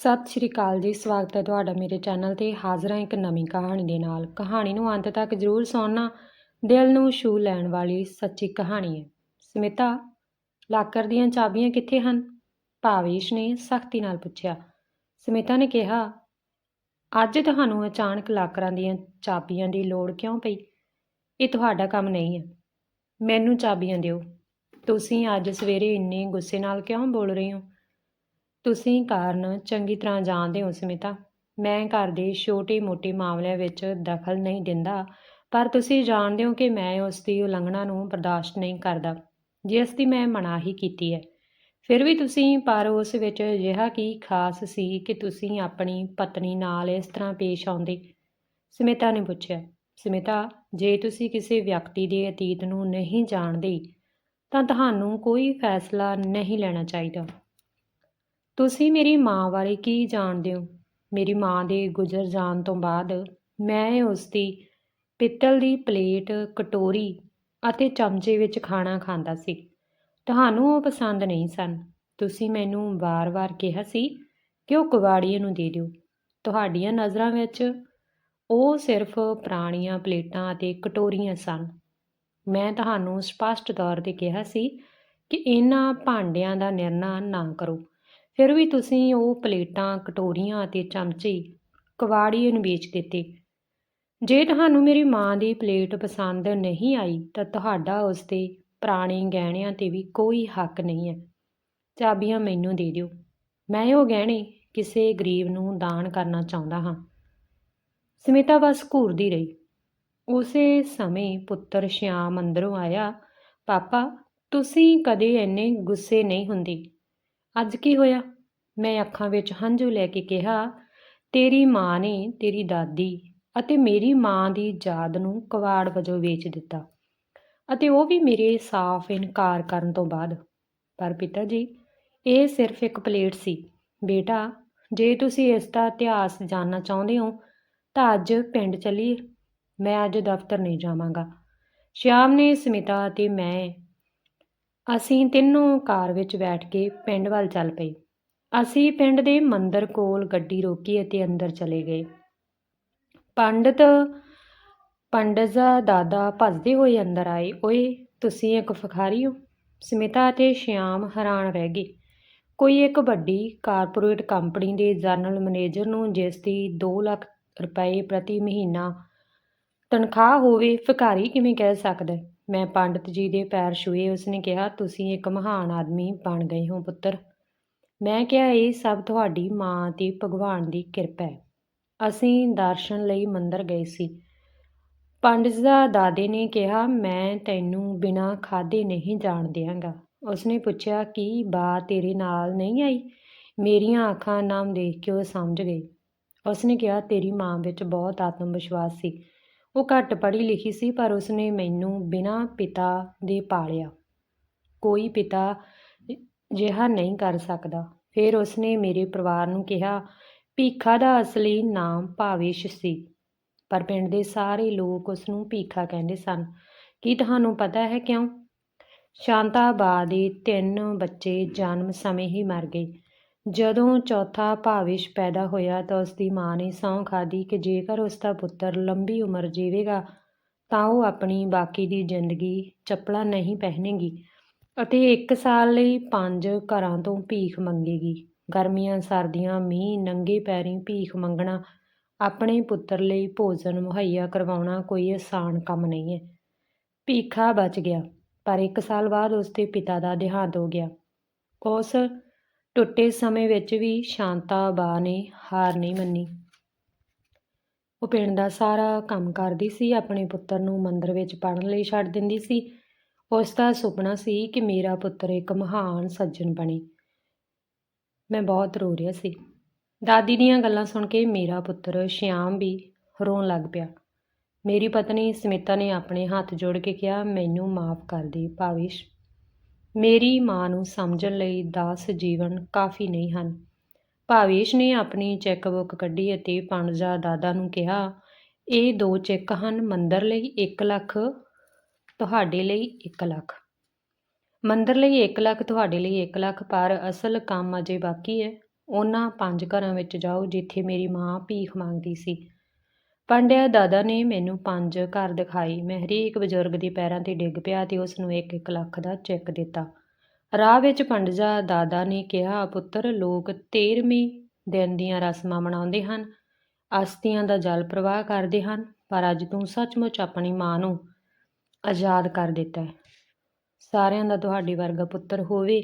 ਸਤਿ ਸ਼੍ਰੀ ਅਕਾਲ ਜੀ, ਸਵਾਗਤ ਹੈ ਤੁਹਾਡਾ ਮੇਰੇ ਚੈਨਲ ਤੇ ਹਾਜ਼ਰ ਹਾਂ ਇੱਕ ਨਵੀਂ ਕਹਾਣੀ ਦੇ ਨਾਲ। ਕਹਾਣੀ ਨੂੰ ਅੰਤ ਤੱਕ ਜ਼ਰੂਰ ਸੁਣਨਾ, ਦਿਲ ਨੂੰ ਛੂ ਲੈਣ ਵਾਲੀ ਸੱਚੀ ਕਹਾਣੀ ਹੈ। ਸਮਿਤਾ, ਲਾਕਰ ਦੀਆਂ ਚਾਬੀਆਂ ਕਿੱਥੇ ਹਨ? ਭਾਵੇਸ਼ ਨੇ ਸਖਤੀ ਨਾਲ ਪੁੱਛਿਆ। ਸਮਿਤਾ ਨੇ ਕਿਹਾ, ਅੱਜ ਤੁਹਾਨੂੰ ਅਚਾਨਕ ਲਾਕਰਾਂ ਦੀਆਂ ਚਾਬੀਆਂ ਦੀ ਲੋੜ ਕਿਉਂ ਪਈ? ਇਹ ਤੁਹਾਡਾ ਕੰਮ ਨਹੀਂ ਹੈ। ਮੈਨੂੰ ਚਾਬੀਆਂ ਦਿਓ। ਤੁਸੀਂ ਅੱਜ ਸਵੇਰੇ ਇੰਨੇ ਗੁੱਸੇ ਨਾਲ ਕਿਉਂ ਬੋਲ ਰਹੇ ਹੋ? ਤੁਸੀਂ ਕਾਰਨ ਚੰਗੀ ਤਰ੍ਹਾਂ ਜਾਣਦੇ ਹੋ ਸਮਿਤਾ ਮੈਂ ਘਰ ਦੇ ਛੋਟੇ-ਮੋਟੇ ਮਾਮਲਿਆਂ ਵਿੱਚ ਦਖਲ ਨਹੀਂ ਦਿੰਦਾ, ਪਰ ਤੁਸੀਂ ਜਾਣਦੇ ਹੋ ਕਿ ਮੈਂ ਉਸ ਦੀ ਉਲੰਘਣਾ ਨੂੰ ਬਰਦਾਸ਼ਤ ਨਹੀਂ ਕਰਦਾ, ਜਿਸ ਦੀ ਮੈਂ ਮਨਾਹੀ ਕੀਤੀ ਹੈ। ਫਿਰ ਵੀ ਤੁਸੀਂ, ਪਰ ਉਸ ਵਿੱਚ ਅਜਿਹਾ ਕੀ ਖਾਸ ਸੀ ਕਿ ਤੁਸੀਂ ਆਪਣੀ ਪਤਨੀ ਨਾਲ ਇਸ ਤਰ੍ਹਾਂ ਪੇਸ਼ ਆਉਂਦੇ? ਸਮਿਤਾ ਨੇ ਪੁੱਛਿਆ ਸਮਿਤਾ ਜੇ ਤੁਸੀਂ ਕਿਸੇ ਵਿਅਕਤੀ ਦੇ ਅਤੀਤ ਨੂੰ ਨਹੀਂ ਜਾਣਦੇ, ਤਾਂ ਤੁਹਾਨੂੰ ਕੋਈ ਫੈਸਲਾ ਨਹੀਂ ਲੈਣਾ ਚਾਹੀਦਾ। ਤੁਸੀਂ ਮੇਰੀ ਮਾਂ ਬਾਰੇ ਕੀ ਜਾਣਦੇ ਹੋ? ਮੇਰੀ ਮਾਂ ਦੇ ਗੁਜ਼ਰ ਜਾਣ ਤੋਂ ਬਾਅਦ ਮੈਂ ਉਸ ਦੀ ਪਿੱਤਲ ਦੀ ਪਲੇਟ, ਕਟੋਰੀ ਅਤੇ ਚਮਚੇ ਵਿੱਚ ਖਾਣਾ ਖਾਂਦਾ ਸੀ। ਤੁਹਾਨੂੰ ਉਹ ਪਸੰਦ ਨਹੀਂ ਸਨ। ਤੁਸੀਂ ਮੈਨੂੰ ਵਾਰ-ਵਾਰ ਕਿਹਾ ਸੀ ਕਿ ਉਹ ਕੁਵਾੜੀਏ ਨੂੰ ਦੇ ਦਿਓ। ਤੁਹਾਡੀਆਂ ਨਜ਼ਰਾਂ ਵਿੱਚ ਉਹ ਸਿਰਫ ਪੁਰਾਣੀਆਂ ਪਲੇਟਾਂ ਅਤੇ ਕਟੋਰੀਆਂ ਸਨ। ਮੈਂ ਤੁਹਾਨੂੰ ਸਪਸ਼ਟ ਤੌਰ ਤੇ ਕਿਹਾ ਸੀ ਕਿ ਇਹਨਾਂ ਭਾਂਡਿਆਂ ਦਾ ਨਿਰਣਾ ਨਾ ਕਰੋ। ਫਿਰ ਵੀ ਤੁਸੀਂ ਉਹ ਪਲੇਟਾਂ, ਕਟੋਰੀਆਂ ਅਤੇ ਚਮਚੇ ਕਵਾੜੀਏ ਨੂੰ ਵੇਚ ਦਿੱਤੇ। ਜੇ ਤੁਹਾਨੂੰ ਮੇਰੀ ਮਾਂ ਦੀ ਪਲੇਟ ਪਸੰਦ ਨਹੀਂ ਆਈ, ਤਾਂ ਤੁਹਾਡਾ ਉਸ ਦੇ ਪੁਰਾਣੇ ਗਹਿਣਿਆਂ ਤੇ ਵੀ ਕੋਈ ਹੱਕ ਨਹੀਂ ਹੈ। ਚਾਬੀਆਂ ਮੈਨੂੰ ਦੇ ਦਿਓ। ਮੈਂ ਉਹ ਗਹਿਣੇ ਕਿਸੇ ਗਰੀਬ ਨੂੰ ਦਾਨ ਕਰਨਾ ਚਾਹੁੰਦਾ ਹਾਂ। ਸਮਿਤਾ ਬਸ ਘੂਰਦੀ ਰਹੀ। ਉਸੇ ਸਮੇਂ ਪੁੱਤਰ ਸ਼ਿਆਮ ਅੰਦਰੋਂ ਆਇਆ, ਪਾਪਾ, ਤੁਸੀਂ ਕਦੇ ਇੰਨੇ ਗੁੱਸੇ ਨਹੀਂ ਹੁੰਦੇ। ਅੱਜ ਕੀ ਹੋਇਆ? ਮੈਂ ਅੱਖਾਂ ਵਿੱਚ ਹੰਝੂ ਲੈ ਕੇ ਕਿਹਾ, ਤੇਰੀ ਮਾਂ ਨੇ ਤੇਰੀ ਦਾਦੀ ਅਤੇ ਮੇਰੀ ਮਾਂ ਦੀ ਯਾਦ ਨੂੰ ਕਵਾੜ ਵਜੋਂ ਵੇਚ ਦਿੱਤਾ ਅਤੇ ਉਹ ਵੀ ਮੇਰੇ ਸਾਫ਼ ਇਨਕਾਰ ਕਰਨ ਤੋਂ ਬਾਅਦ। ਪਰ ਪਿਤਾ ਜੀ, ਇਹ ਸਿਰਫ ਇੱਕ ਪਲੇਟ ਸੀ। ਬੇਟਾ, ਜੇ ਤੁਸੀਂ ਇਸ ਦਾ ਇਤਿਹਾਸ ਜਾਣਨਾ ਚਾਹੁੰਦੇ ਹੋ, ਤਾਂ ਅੱਜ ਪਿੰਡ ਚੱਲੀਏ। ਮੈਂ ਅੱਜ ਦਫ਼ਤਰ ਨਹੀਂ ਜਾਵਾਂਗਾ। ਸ਼ਾਮ ਨੇ ਸਮਿਤਾ ਅਤੇ ਮੈਂ ਅਸੀਂ ਤਿੰਨੋਂ ਕਾਰ ਵਿੱਚ ਬੈਠ ਕੇ ਪਿੰਡ ਵੱਲ ਚੱਲ ਪਏ। ਅਸੀਂ ਪਿੰਡ ਦੇ ਮੰਦਰ ਕੋਲ ਗੱਡੀ ਰੋਕੀ ਅਤੇ ਅੰਦਰ ਚਲੇ ਗਏ। ਪੰਡਤ ਪੰਡਤ ਦਾ ਦਾਦਾ ਭੱਜਦੇ ਹੋਏ ਅੰਦਰ ਆਏ, ਓਏ, ਤੁਸੀਂ ਇੱਕ ਫਖਾਰੀ ਹੋ? ਸਮਿਤਾ ਅਤੇ ਸ਼ਿਆਮ ਹੈਰਾਨ ਰਹਿ ਗਏ। ਕੋਈ ਇੱਕ ਵੱਡੀ ਕਾਰਪੋਰੇਟ ਕੰਪਨੀ ਦੇ ਜਨਰਲ ਮੈਨੇਜਰ ਨੂੰ ਜਿਸ ਦੀ 2 ਲੱਖ ਰੁਪਏ ਪ੍ਰਤੀ ਮਹੀਨਾ ਤਨਖਾਹ ਹੋਵੇ ਫਖਾਰੀ ਕਿਵੇਂ ਕਹਿ ਸਕਦਾ ਮੈਂ ਪੰਡਤ ਜੀ ਦੇ ਪੈਰ ਛੂਏ, ਉਸਨੇ ਕਿਹਾ, ਤੁਸੀਂ ਇੱਕ ਮਹਾਨ ਆਦਮੀ ਬਣ ਗਏ ਹੋ ਪੁੱਤਰ। ਮੈਂ ਕਿਹਾ, ਇਹ ਸਭ ਤੁਹਾਡੀ ਮਾਂ ਤੇ ਭਗਵਾਨ ਦੀ ਕਿਰਪਾ ਹੈ। ਅਸੀਂ ਦਰਸ਼ਨ ਲਈ ਮੰਦਰ ਗਏ ਸੀ। ਪੰਡਿਤ ਦਾ ਦਾਦੇ ਨੇ ਕਿਹਾ, ਮੈਂ ਤੈਨੂੰ ਬਿਨਾਂ ਖਾਦੇ ਨਹੀਂ ਜਾਣ ਦਿਆਂਗਾ। ਉਸਨੇ ਪੁੱਛਿਆ, ਕਿ ਬਾ ਤੇਰੇ ਨਾਲ ਨਹੀਂ ਆਈ? ਮੇਰੀਆਂ ਅੱਖਾਂ ਨਾਮ ਦੇਖ ਕੇ ਉਹ ਸਮਝ ਗਈ ਉਸਨੇ ਕਿਹਾ, ਤੇਰੀ ਮਾਂ ਵਿੱਚ ਬਹੁਤ ਆਤਮ ਵਿਸ਼ਵਾਸ ਸੀ। ਉਹ ਘੱਟ ਪੜ੍ਹੀ ਲਿਖੀ ਸੀ, ਪਰ ਉਸਨੇ ਮੈਨੂੰ ਬਿਨਾਂ ਪਿਤਾ ਦੇ ਪਾਲਿਆ। ਕੋਈ ਪਿਤਾ ਜਿਹਾ ਨਹੀਂ ਕਰ ਸਕਦਾ। ਫਿਰ ਉਸਨੇ ਮੇਰੇ ਪਰਿਵਾਰ ਨੂੰ ਕਿਹਾ, ਭੀਖਾ ਦਾ ਅਸਲੀ ਨਾਮ ਭਾਵੇਸ਼ ਸੀ, ਪਰ ਪਿੰਡ ਦੇ ਸਾਰੇ ਲੋਕ ਉਸ ਨੂੰ ਭੀਖਾ ਕਹਿੰਦੇ ਸਨ। ਕੀ ਤੁਹਾਨੂੰ ਪਤਾ ਹੈ ਕਿਉਂ? ਸ਼ਾਂਤਾਬਾ ਦੇ ਤਿੰਨ ਬੱਚੇ ਜਨਮ ਸਮੇਂ ਹੀ ਮਰ ਗਏ। ਜਦੋਂ ਚੌਥਾ ਭਾਵਿਸ਼ ਪੈਦਾ ਹੋਇਆ ਤਾਂ ਉਸ ਦੀ ਮਾਂ ਨੇ ਸਹੁੰ ਖਾਧੀ ਕਿ ਜੇਕਰ ਉਸ ਦਾ ਪੁੱਤਰ ਲੰਬੀ ਉਮਰ ਜੀਵੇਗਾ, ਤਾਂ ਉਹ ਆਪਣੀ ਬਾਕੀ ਦੀ ਜ਼ਿੰਦਗੀ ਚੱਪਲਾਂ ਨਹੀਂ ਪਹਿਨੇਗੀ ਅਤੇ 1 ਸਾਲ ਲਈ ਪੰਜ ਘਰਾਂ ਤੋਂ ਭੀਖ ਮੰਗੇਗੀ। ਗਰਮੀਆਂ, ਸਰਦੀਆਂ, ਮੀਂਹ, ਨੰਗੇ ਪੈਰੀਂ ਭੀਖ ਮੰਗਣਾ, ਆਪਣੇ ਪੁੱਤਰ ਲਈ ਭੋਜਨ ਮੁਹੱਈਆ ਕਰਵਾਉਣਾ ਕੋਈ ਆਸਾਨ ਕੰਮ ਨਹੀਂ ਹੈ। ਭੀਖਾ ਬਚ ਗਿਆ, ਪਰ 1 ਸਾਲ ਬਾਅਦ ਉਸ ਦੇ ਪਿਤਾ ਦਾ ਦੇਹਾਂਤ ਹੋ ਗਿਆ। ਉਸ ਟੁੱਟੇ ਸਮੇਂ ਵਿੱਚ ਵੀ ਸ਼ਾਂਤਾ ਬਾ ਨੇ ਹਾਰ ਨਹੀਂ ਮੰਨੀ। ਉਹ ਪਿੰਡ ਦਾ ਸਾਰਾ ਕੰਮ ਕਰਦੀ ਸੀ, ਆਪਣੇ ਪੁੱਤਰ ਨੂੰ ਮੰਦਰ ਵਿੱਚ ਪੜ੍ਹਨ ਲਈ ਛੱਡ ਦਿੰਦੀ ਸੀ। ਉਸ ਦਾ ਸੁਪਨਾ ਸੀ ਕਿ ਮੇਰਾ ਪੁੱਤਰ ਇੱਕ ਮਹਾਨ ਸੱਜਣ ਬਣੇ। ਮੈਂ ਬਹੁਤ ਰੋ ਰਿਹਾ ਸੀ। ਦਾਦੀ ਦੀਆਂ ਗੱਲਾਂ ਸੁਣ ਕੇ ਮੇਰਾ ਪੁੱਤਰ ਸ਼ਿਆਮ ਵੀ ਰੋਣ ਲੱਗ ਪਿਆ। ਮੇਰੀ ਪਤਨੀ ਸਮਿਤਾ ਨੇ ਆਪਣੇ ਹੱਥ ਜੋੜ ਕੇ ਕਿਹਾ, ਮੈਨੂੰ ਮਾਫ ਕਰ ਦੇ ਭਾਵੇਸ਼। ਮੇਰੀ ਮਾਂ ਨੂੰ ਸਮਝਣ ਲਈ ਦਾਸ ਜੀਵਨ ਕਾਫੀ ਨਹੀਂ ਹਨ। ਭਾਵੇਸ਼ ਨੇ ਆਪਣੀ ਚੈੱਕਬੁੱਕ ਕੱਢੀ ਅਤੇ ਪਣਜਾ ਦਾਦਾ ਨੂੰ ਕਿਹਾ, ਇਹ ਦੋ ਚੈੱਕ ਹਨ, ਮੰਦਰ ਲਈ 1 ਲੱਖ, ਤੁਹਾਡੇ ਲਈ 1 ਲੱਖ। ਮੰਦਰ ਲਈ 1 ਲੱਖ, ਤੁਹਾਡੇ ਲਈ 1 ਲੱਖ, ਪਰ ਅਸਲ ਕੰਮ ਅਜੇ ਬਾਕੀ ਹੈ। ਉਹਨਾਂ ਪੰਜ ਘਰਾਂ ਵਿੱਚ ਜਾਓ ਜਿੱਥੇ ਮੇਰੀ ਮਾਂ ਭੀਖ ਮੰਗਦੀ ਸੀ। ਪੰਡਿਆ ਦਾਦਾ ਨੇ ਮੈਨੂੰ ਪੰਜ ਘਰ ਦਿਖਾਈ। ਮੈਂ ਹਰੇਕ ਬਜ਼ੁਰਗ ਦੇ ਪੈਰਾਂ ਤੇ ਡਿੱਗ ਪਿਆ ਤੇ ਉਸ ਨੂੰ ਇੱਕ ਇੱਕ ਲੱਖ ਦਾ ਚੈੱਕ ਦਿੱਤਾ। ਰਾਹ ਵਿੱਚ ਪੰਡਜਾ ਦਾਦਾ ਨੇ ਕਿਹਾ, ਪੁੱਤਰ, ਲੋਕ 13ਵੀਂ ਦਿਨ ਦੀਆਂ ਰਸਮਾਂ ਮਨਾਉਂਦੇ ਹਨ। ਅਸਤੀਆਂ ਦਾ ਜਲ ਪ੍ਰਵਾਹ ਕਰਦੇ ਹਨ, ਪਰ ਅੱਜ ਤੂੰ ਸੱਚਮੁੱਚ ਆਪਣੀ ਮਾਂ ਨੂੰ ਆਜ਼ਾਦ ਕਰ ਦਿੱਤਾ ਹੈ। ਸਾਰਿਆਂ ਦਾ ਤੁਹਾਡੇ ਵਰਗਾ ਪੁੱਤਰ ਹੋਵੇ,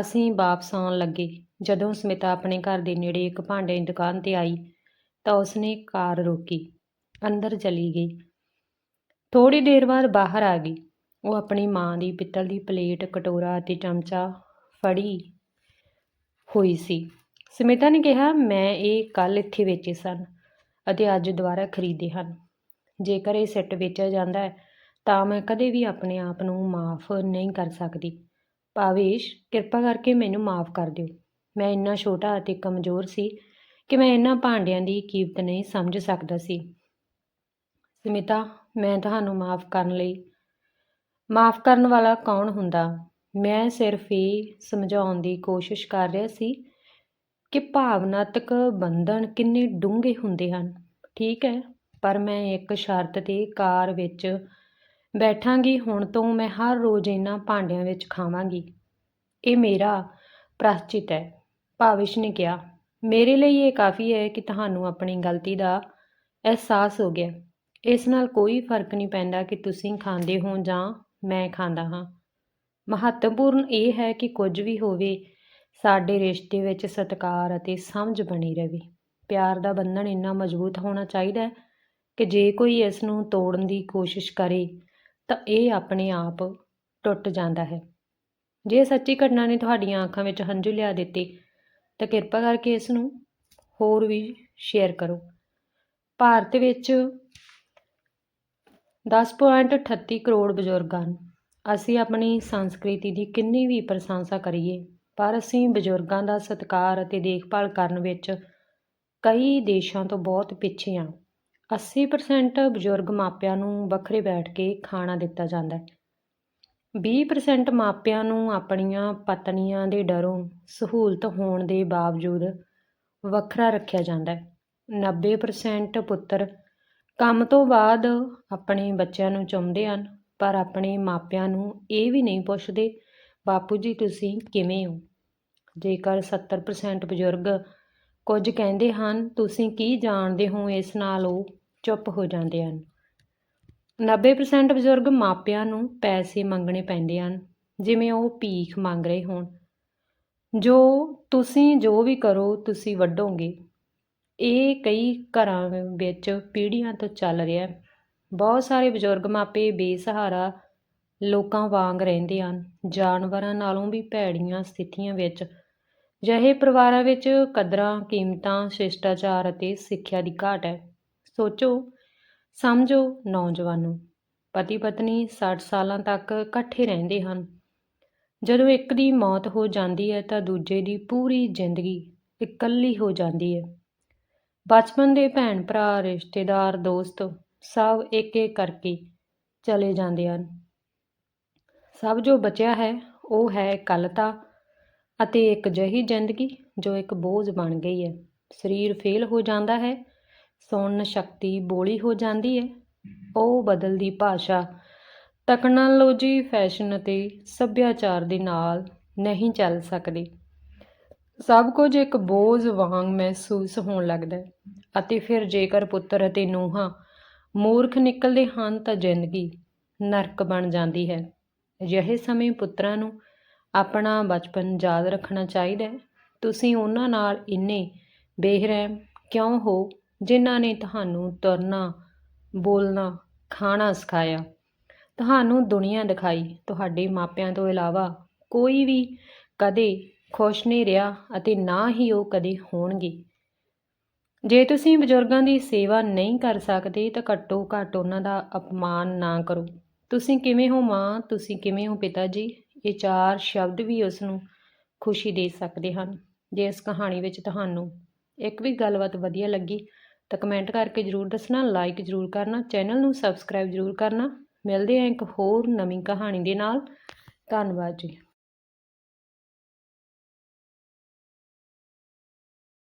ਅਸੀਂ ਵਾਪਸ ਆਉਣ ਲੱਗੇ। ਜਦੋਂ ਸਮਿਤਾ ਆਪਣੇ ਘਰ ਦੇ ਨੇੜੇ ਇੱਕ ਭਾਂਡੇ ਦੀ ਦੁਕਾਨ ਤੇ ਆਈ ਤਾਂ ਉਸਨੇ ਕਾਰ ਰੋਕੀ, ਅੰਦਰ ਚਲੀ ਗਈ। ਥੋੜੀ ਦੇਰ ਬਾਅਦ ਬਾਹਰ ਆ ਗਈ। ਉਹ ਆਪਣੀ ਮਾਂ ਦੀ ਪਿੱਤਲ ਦੀ ਪਲੇਟ, ਕਟੋਰਾ ਅਤੇ ਚਮਚਾ ਫੜੀ ਹੋਈ ਸੀ। ਸਮਿਤਾ ਨੇ ਕਿਹਾ, ਮੈਂ ਇਹ ਕੱਲ ਇੱਥੇ ਵੇਚੇ ਸਨ ਅਤੇ ਅੱਜ ਦੁਬਾਰਾ ਖਰੀਦੇ ਹਨ। ਜੇਕਰ ਇਹ ਸੈੱਟ ਵੇਚਿਆ ਜਾਂਦਾ ਹੈ, ਤਾਂ ਮੈਂ ਕਦੇ ਵੀ ਆਪਣੇ ਆਪ ਨੂੰ ਮਾਫ ਨਹੀਂ ਕਰ ਸਕਦੀ। ਭਾਵੇਸ਼, ਕਿਰਪਾ ਕਰਕੇ ਮੈਨੂੰ ਮਾਫ ਕਰ ਦਿਓ। ਮੈਂ ਇੰਨਾ ਛੋਟਾ ਅਤੇ ਕਮਜ਼ੋਰ ਸੀ ਕਿ ਮੈਂ ਇਹਨਾਂ ਭਾਂਡਿਆਂ ਦੀ ਕੀਮਤ ਨਹੀਂ ਸਮਝ ਸਕਦਾ ਸੀ। ਸਮਿਤਾ ਮੈਂ ਤੁਹਾਨੂੰ ਮਾਫ ਕਰਨ ਲਈ, ਮਾਫ ਕਰਨ ਵਾਲਾ ਕੌਣ ਹੁੰਦਾ? ਮੈਂ ਸਿਰਫ ਇਹ ਸਮਝਾਉਣ ਦੀ ਕੋਸ਼ਿਸ਼ ਕਰ ਰਿਹਾ ਸੀ ਕਿ ਭਾਵਨਾਤਕ ਬੰਧਨ ਕਿੰਨੇ ਡੂੰਘੇ ਹੁੰਦੇ ਹਨ, ਠੀਕ ਹੈ, ਪਰ ਮੈਂ ਇੱਕ ਸ਼ਰਤ ਤੇ ਕਾਰ ਵਿੱਚ ਬੈਠਾਂਗੀ, ਹੁਣ ਤੋਂ ਮੈਂ ਹਰ ਰੋਜ਼ ਇਹਨਾਂ ਭਾਂਡਿਆਂ ਵਿੱਚ ਖਾਵਾਂਗੀ। ਇਹ ਮੇਰਾ ਪ੍ਰਾਸ਼ਚਿਤ ਹੈ, ਭਾਵਿਸ਼ ਨੇ ਕਿਹਾ। ਮੇਰੇ ਲਈ ਇਹ ਕਾਫੀ ਹੈ ਕਿ ਤੁਹਾਨੂੰ ਆਪਣੀ ਗਲਤੀ ਦਾ ਅਹਿਸਾਸ ਹੋ ਗਿਆ। ਇਸ ਨਾਲ ਕੋਈ ਫ਼ਰਕ ਨਹੀਂ ਪੈਂਦਾ ਕਿ ਤੁਸੀਂ ਖਾਂਦੇ ਹੋ ਜਾਂ ਮੈਂ ਖਾਂਦਾ ਹਾਂ। ਮਹੱਤਵਪੂਰਨ ਇਹ ਹੈ ਕਿ ਕੁਝ ਵੀ ਹੋਵੇ, ਸਾਡੇ ਰਿਸ਼ਤੇ ਵਿੱਚ ਸਤਿਕਾਰ ਅਤੇ ਸਮਝ ਬਣੀ ਰਹੇ। ਪਿਆਰ ਦਾ ਬੰਧਨ ਇੰਨਾ ਮਜ਼ਬੂਤ ਹੋਣਾ ਚਾਹੀਦਾ ਹੈ ਕਿ ਜੇ ਕੋਈ ਇਸ ਨੂੰ ਤੋੜਨ ਦੀ ਕੋਸ਼ਿਸ਼ ਕਰੇ, ਤਾਂ ਇਹ ਆਪਣੇ ਆਪ ਟੁੱਟ ਜਾਂਦਾ ਹੈ। ਜੇ ਸੱਚੀ ਘਟਨਾ ਨੇ ਤੁਹਾਡੀਆਂ ਅੱਖਾਂ ਵਿੱਚ ਹੰਝੂ ਲਿਆ ਦਿੱਤੇ ਤਾਂ ਕਿਰਪਾ ਕਰਕੇ ਇਸ ਨੂੰ ਹੋਰ ਵੀ ਸ਼ੇਅਰ ਕਰੋ। ਭਾਰਤ ਵਿੱਚ 10.38 ਕਰੋੜ ਬਜ਼ੁਰਗ ਹਨ ਅਸੀਂ ਆਪਣੀ ਸੰਸਕ੍ਰਿਤੀ ਦੀ ਕਿੰਨੀ ਵੀ ਪ੍ਰਸ਼ੰਸਾ ਕਰੀਏ, ਪਰ ਅਸੀਂ ਬਜ਼ੁਰਗਾਂ ਦਾ ਸਤਿਕਾਰ ਅਤੇ ਦੇਖਭਾਲ ਕਰਨ ਵਿੱਚ ਕਈ ਦੇਸ਼ਾਂ ਤੋਂ ਬਹੁਤ ਪਿੱਛੇ ਹਾਂ। 80% ਬਜ਼ੁਰਗ ਮਾਪਿਆਂ ਨੂੰ ਵੱਖਰੇ ਬੈਠ ਕੇ ਖਾਣਾ ਦਿੱਤਾ ਜਾਂਦਾ ਹੈ। 20% ਮਾਪਿਆਂ ਨੂੰ ਆਪਣੀਆਂ ਪਤਨੀਆਂ ਦੇ ਡਰੋਂ ਸਹੂਲਤ ਹੋਣ ਦੇ ਬਾਵਜੂਦ ਵੱਖਰਾ ਰੱਖਿਆ ਜਾਂਦਾ ਹੈ। 90% ਪੁੱਤਰ ਕੰਮ ਤੋਂ ਬਾਅਦ ਆਪਣੇ ਬੱਚਿਆਂ ਨੂੰ ਚਾਹੁੰਦੇ ਹਨ, ਪਰ ਆਪਣੇ ਮਾਪਿਆਂ ਨੂੰ ਇਹ ਵੀ ਨਹੀਂ ਪੁੱਛਦੇ, ਬਾਪੂ ਜੀ, ਤੁਸੀਂ ਕਿਵੇਂ ਹੋ? ਜੇਕਰ 70% ਬਜ਼ੁਰਗ ਕੁਝ ਕਹਿੰਦੇ ਹਨ, ਤੁਸੀਂ ਕੀ ਜਾਣਦੇ ਹੋ? ਇਸ ਨਾਲ ਉਹ ਚੁੱਪ ਹੋ ਜਾਂਦੇ ਹਨ। 90% ਬਜ਼ੁਰਗ ਮਾਪਿਆਂ ਨੂੰ ਪੈਸੇ ਮੰਗਣੇ ਪੈਂਦੇ ਹਨ, ਜਿਵੇਂ ਉਹ ਭੀਖ ਮੰਗ ਰਹੇ ਹੋਣ। ਜੋ ਤੁਸੀਂ ਜੋ ਵੀ ਕਰੋ, ਤੁਸੀਂ ਵੱਢੋਗੇ। ਇਹ ਕਈ ਘਰਾਂ ਵਿੱਚ ਪੀੜ੍ਹੀਆਂ ਤੋਂ ਚੱਲ ਰਿਹਾ ਬਹੁਤ ਸਾਰੇ ਬਜ਼ੁਰਗ ਮਾਪੇ ਬੇਸਹਾਰਾ ਲੋਕਾਂ ਵਾਂਗ ਰਹਿੰਦੇ ਹਨ। ਜਾਨਵਰਾਂ ਨਾਲੋਂ ਵੀ ਭੈੜੀਆਂ ਸਥਿਤੀਆਂ ਵਿੱਚ ਜਿਹੇ ਪਰਿਵਾਰਾਂ ਵਿੱਚ ਕਦਰਾਂ, ਕੀਮਤਾਂ, ਸ਼ਿਸ਼ਟਾਚਾਰ ਅਤੇ ਸਿੱਖਿਆ ਦੀ ਘਾਟ ਹੈ। ਸੋਚੋ ਸਮਝੋ ਨੌਜਵਾਨੋ ਪਤੀ ਪਤਨੀ 60 ਸਾਲਾਂ ਤੱਕ ਇਕੱਠੇ ਰਹਿੰਦੇ ਹਨ। ਜਦੋਂ ਇੱਕ ਦੀ ਮੌਤ ਹੋ ਜਾਂਦੀ ਹੈ ਤਾਂ ਦੂਜੇ ਦੀ ਪੂਰੀ ਜ਼ਿੰਦਗੀ ਇਕੱਲੀ ਹੋ ਜਾਂਦੀ ਹੈ। ਬਚਪਨ ਦੇ ਭੈਣ ਭਰਾ ਰਿਸ਼ਤੇਦਾਰ, ਦੋਸਤ ਸਭ ਇੱਕ ਇੱਕ ਕਰਕੇ ਚਲੇ ਜਾਂਦੇ ਹਨ। ਸਭ ਜੋ ਬਚਿਆ ਹੈ, ਉਹ ਹੈ ਇਕੱਲਤਾ ਅਤੇ ਇੱਕ ਜਹੀ ਜ਼ਿੰਦਗੀ ਜੋ ਇੱਕ ਬੋਝ ਬਣ ਗਈ ਹੈ। ਸਰੀਰ ਫੇਲ ਹੋ ਜਾਂਦਾ ਹੈ ਸੁਣਨ ਸ਼ਕਤੀ ਬੋਲੀ ਹੋ ਜਾਂਦੀ ਹੈ ਉਹ ਬਦਲਦੀ ਭਾਸ਼ਾ, ਤਕਨਾਲੋਜੀ, ਫੈਸ਼ਨ ਅਤੇ ਸੱਭਿਆਚਾਰ ਦੇ ਨਾਲ ਨਹੀਂ ਚੱਲ ਸਕਦੀ। ਸਭ ਕੁਝ ਇੱਕ ਬੋਝ ਵਾਂਗ ਮਹਿਸੂਸ ਹੋਣ ਲੱਗਦਾ ਹੈ ਅਤੇ ਫਿਰ ਜੇਕਰ ਪੁੱਤਰ ਅਤੇ ਨੂੰਹਾਂ ਮੂਰਖ ਨਿਕਲਦੇ ਹਨ ਤਾਂ ਜ਼ਿੰਦਗੀ ਨਰਕ ਬਣ ਜਾਂਦੀ ਹੈ। ਅਜਿਹੇ ਸਮੇਂ ਪੁੱਤਰਾਂ ਨੂੰ ਆਪਣਾ ਬਚਪਨ ਯਾਦ ਰੱਖਣਾ ਚਾਹੀਦਾ ਹੈ। ਤੁਸੀਂ ਉਹਨਾਂ ਨਾਲ ਇੰਨੇ ਬੇਰਹਿਮ ਕਿਉਂ ਹੋ? ਜਿਨ੍ਹਾਂ ਨੇ ਤੁਹਾਨੂੰ ਤੁਰਨਾ, ਬੋਲਣਾ, ਖਾਣਾ ਸਿਖਾਇਆ, ਤੁਹਾਨੂੰ ਦੁਨੀਆ ਦਿਖਾਈ, ਤੁਹਾਡੇ ਮਾਪਿਆਂ ਤੋਂ ਇਲਾਵਾ ਕੋਈ ਵੀ ਕਦੇ ਖੁਸ਼ ਨਹੀਂ ਰਿਹਾ ਅਤੇ ਨਾ ਹੀ ਉਹ ਕਦੇ ਹੋਣਗੇ। ਜੇ ਤੁਸੀਂ ਬਜ਼ੁਰਗਾਂ ਦੀ ਸੇਵਾ ਨਹੀਂ ਕਰ ਸਕਦੇ, ਤਾਂ ਘੱਟੋ ਘੱਟ ਉਹਨਾਂ ਦਾ ਅਪਮਾਨ ਨਾ ਕਰੋ। ਤੁਸੀਂ ਕਿਵੇਂ ਹੋ ਮਾਂ? ਤੁਸੀਂ ਕਿਵੇਂ ਹੋ ਪਿਤਾ ਜੀ? ਇਹ ਚਾਰ ਸ਼ਬਦ ਵੀ ਉਸ ਨੂੰ ਖੁਸ਼ੀ ਦੇ ਸਕਦੇ ਹਨ। ਜੇ ਇਸ ਕਹਾਣੀ ਵਿੱਚ ਤੁਹਾਨੂੰ ਇੱਕ ਵੀ ਗੱਲਬਾਤ ਵਧੀਆ ਲੱਗੀ ਤਾਂ ਕਮੈਂਟ ਕਰਕੇ ਜ਼ਰੂਰ ਦੱਸਣਾ ਲਾਈਕ ਜ਼ਰੂਰ ਕਰਨਾ ਚੈਨਲ ਨੂੰ ਸਬਸਕ੍ਰਾਈਬ ਜ਼ਰੂਰ ਕਰਨਾ। ਮਿਲਦੇ ਹਾਂ ਇੱਕ ਹੋਰ ਨਵੀਂ ਕਹਾਣੀ ਦੇ ਨਾਲ। ਧੰਨਵਾਦ ਜੀ।